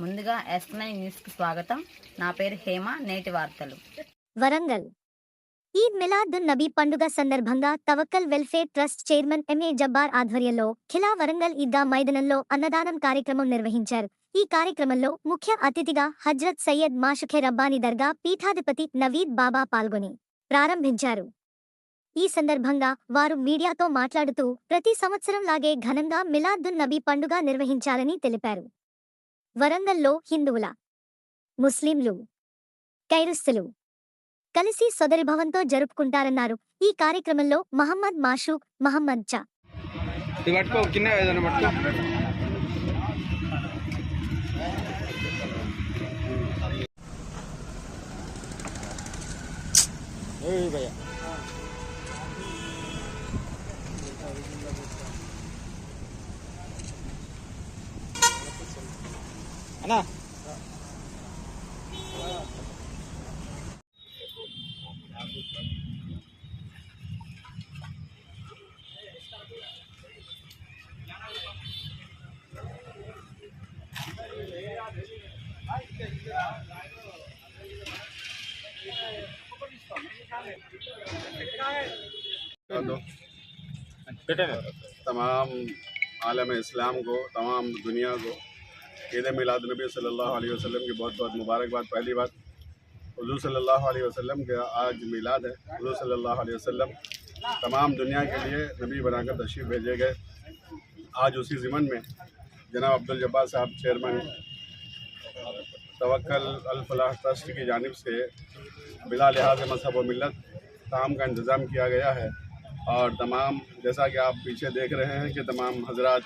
ముందుగా yes nine న్యూస్కి స్వాగతం. నా పేరు హేమ నేటి వార్తలు. వరంగల్. ఈద్ మిలాదున్ నబీ పండుగ సందర్భంగా Tawakkal welfare trust chairman MA Jabbar ఆధ్వర్యంలో ఖిలా వరంగల్ ఈద్గా మైదానంలో అన్నదానం కార్యక్రమం నిర్వహించారు. ఈ కార్యక్రమంలో ముఖ్య అతిథిగా హజ్రత్ సయ్యద్ మాషుఖే రబ్బానీ దర్గా పీఠాధిపతి నవీద్ బాబా పాల్గొని ప్రారంభించారు. ఈ సందర్భంగా వారు మీడియాతో మాట్లాడుతూ ప్రతి సంవత్సరం లాగే ఘనంగా మిలాదున్ నబీ పండుగ నిర్వహించాలని తెలిపారు. వరంగల్లో హిందువుల ముస్లింలు కైరుస్తులు కలిసి సోదరిభవంతో జరుపుకుంటారన్నారు. ఈ కార్యక్రమంలో మహమ్మద్ మాషూక్ మహమ్మద్ చా है ना? तमाम आलम इस्लाम को तमाम दुनिया को ईद मिलाद नबी सल्लल्लाहु अलैहि वसल्लम की बहुत बहुत मुबारकबाद, पहली बात, हुजूर सल्लल्लाहु अलैहि वसल्लम का आज मिलाद है। हुजूर सल्लल्लाहु अलैहि वसल्लम तमाम दुनिया के लिए नबी बनाकर तशरीफ़ भेजे गए। आज उसी ज़िमन में जनाब अब्दुल जब्बार साहब चेयरमैन तवक्कल अल फलाह ट्रस्ट की जानिब से बिला लिहाज मज़हब व मिलत काम का इंतज़ाम किया गया है। और तमाम, जैसा कि आप पीछे देख रहे हैं कि तमाम हजरात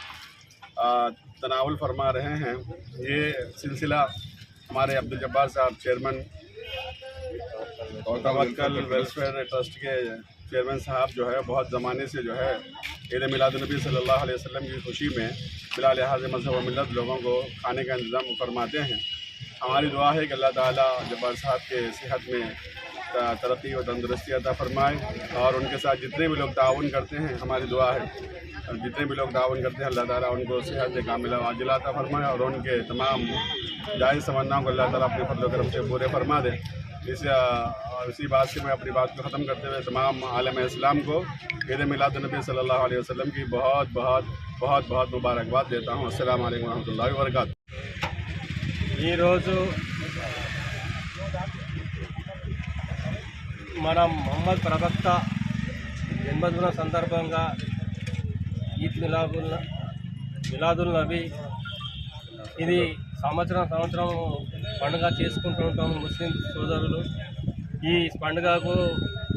तनावल फरमा रहे हैं। ये सिलसिला हमारे अब्दुल जब्बार साहब, चेयरमैन और तवक्कल वेलफेयर ट्रस्ट के चेयरमैन साहब जो है, बहुत ज़माने से जो है, ईद मिलादुलनबी सल्लल्लाहु अलैहि वसल्लम की खुशी में बिला लिहाज मज़हब मिलत लोगों को खाने का इंतज़ाम फरमाते हैं। हमारी दुआ है कि अल्लाह ताला जब्बार साहब के सेहत में तरक्की और तंदुरुस्ती अदा फरमाए और उनके साथ जितने भी लोग ताउन करते हैं, हमारी दुआ है। और जितने भी लोग ताउन करते हैं, अल्लाह ताला उनको सेहत कामिला आजिल अता फरमाए और उनके तमाम जायज़ समन्नाओं को अल्लाह ताला अपने फल करम से पूरे फरमा दे। इस इसी बात से मैं अपनी बात को ख़त्म करते हुए तमाम आलम इस्लाम को ईद मिलादनबी सल्लल्लाहु अलैहि वसल्लम की बहुत बहुत बहुत बहुत मुबारकबाद देता हूँ। असल वरक ये रोज़ మనం మహమ్మద్ ప్రవక్త జన్మదిన సందర్భంగా ఈద్ మిలాదుల్ మిలాదుల్ నబీ ఇది సంవత్సరం సంవత్సరం పండుగ చేసుకుంటూ ఉంటాము ముస్లిం సోదరులు. ఈ పండుగకు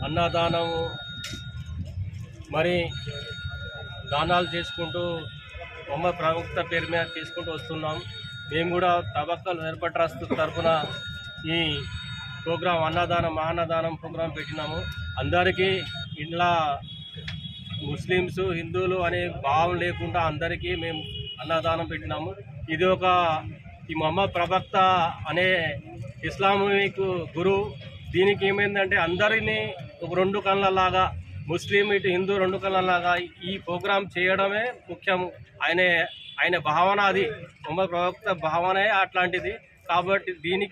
అన్నదానము మరి దానాలు చేసుకుంటూ బొమ్మ ప్రవక్త పేరు మీద చేసుకుంటూ వస్తున్నాం. మేము కూడా తబక్కల్ వెల్ఫేర్ తరఫున ఈ ప్రోగ్రాం అన్నదానం అన్నదానం ప్రోగ్రాం పెట్టినాము. అందరికీ ఇంట్లో ముస్లిమ్స్ హిందువులు అనే భావం లేకుండా అందరికీ మేము అన్నదానం పెట్టినాము. ఇది ఒక ఈ మహమ్మద్ ప్రవక్త అనే ఇస్లామిక్ గురువు. దీనికి ఏమైందంటే అందరినీ ఒక రెండు కళ్ళలాగా ముస్లిం ఇటు హిందూ రెండు కళ్ళలాగా ఈ ప్రోగ్రాం చేయడమే ముఖ్యము. ఆయన ఆయన భావన అది. మహమ్మద్ ప్రవక్త భావనే అట్లాంటిది. కాబట్టి దీనికి